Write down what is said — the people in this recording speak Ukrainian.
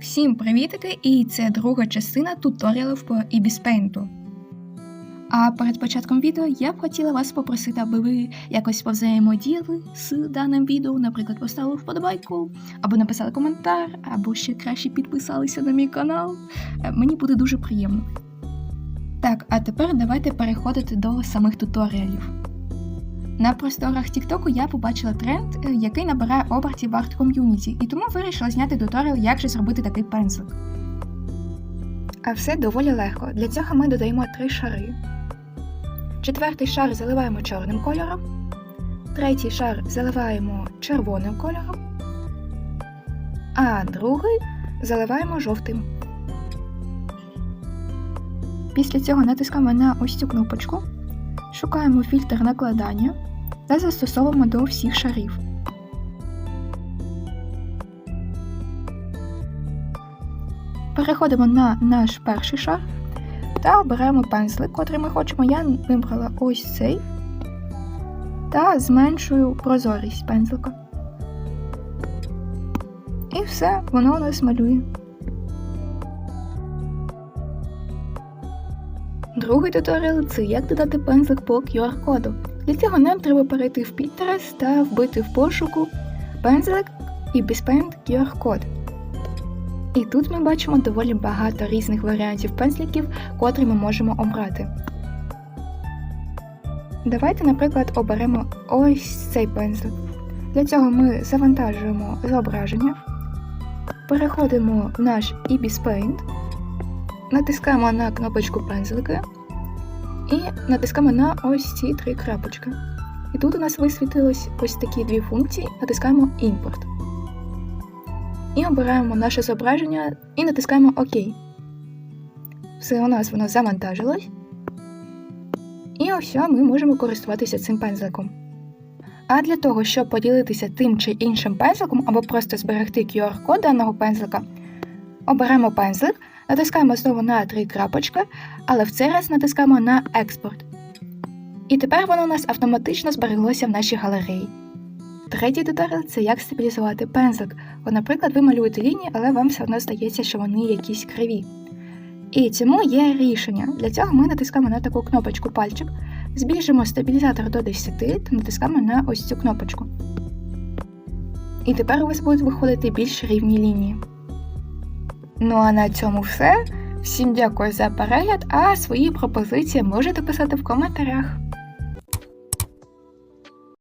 Всім привітики! І це друга частина туторіалів по Paint. А перед початком відео я б хотіла вас попросити, аби ви якось повзаємодіяли з даним відео, наприклад, поставили вподобайку, або написали коментар, або ще краще підписалися на мій канал. Е, Мені буде дуже приємно. Так, а тепер давайте переходити до самих туторіалів. На просторах Тіктоку я побачила тренд, е, який набирає обертів в арт-ком'юніті, і тому вирішила зняти туторіал, як же зробити такий пензлик. А все доволі легко. Для цього ми додаємо три шари. Четвертий шар заливаємо чорним кольором, третій шар заливаємо червоним кольором, а другий заливаємо жовтим. Після цього натискаємо на ось цю кнопочку, шукаємо фільтр накладання та застосовуємо до всіх шарів. Переходимо на наш перший шар та обираємо пензлик, котрий ми хочемо. Я вибрала ось цей та зменшую прозорість пензлика. І все, воно у нас малює. Другий туторіал це як додати пензлик по QR-коду. Для цього нам треба перейти в Pinterest та вбити в пошуку пензлик і Paint QR-код. І тут ми бачимо доволі багато різних варіантів пензликів, котрі ми можемо обрати. Давайте, наприклад, оберемо ось цей пензлик. Для цього ми завантажуємо зображення, переходимо в наш Ibis Paint, натискаємо на кнопочку пензлики і натискаємо на ось ці три крапочки. І тут у нас висвітились ось такі дві функції, натискаємо імпорт. І обираємо наше зображення і натискаємо ОК. Все у нас воно завантажилось. І ось ми можемо користуватися цим пензликом. А для того, щоб поділитися тим чи іншим пензликом або просто зберегти QR-код даного пензлика, оберемо пензлик, натискаємо знову на три крапочки, але в цей раз натискаємо на експорт. І тепер воно у нас автоматично збереглося в нашій галереї. Третій туторіал це як стабілізувати пензлик. От, наприклад, ви малюєте лінії, але вам все одно здається, що вони якісь криві. І цьому є рішення. Для цього ми натискаємо на таку кнопочку пальчик, збільшимо стабілізатор до 10 та натискаємо на ось цю кнопочку. І тепер у вас будуть виходити більш рівні лінії. Ну а на цьому все. Всім дякую за перегляд, а свої пропозиції можете писати в коментарях.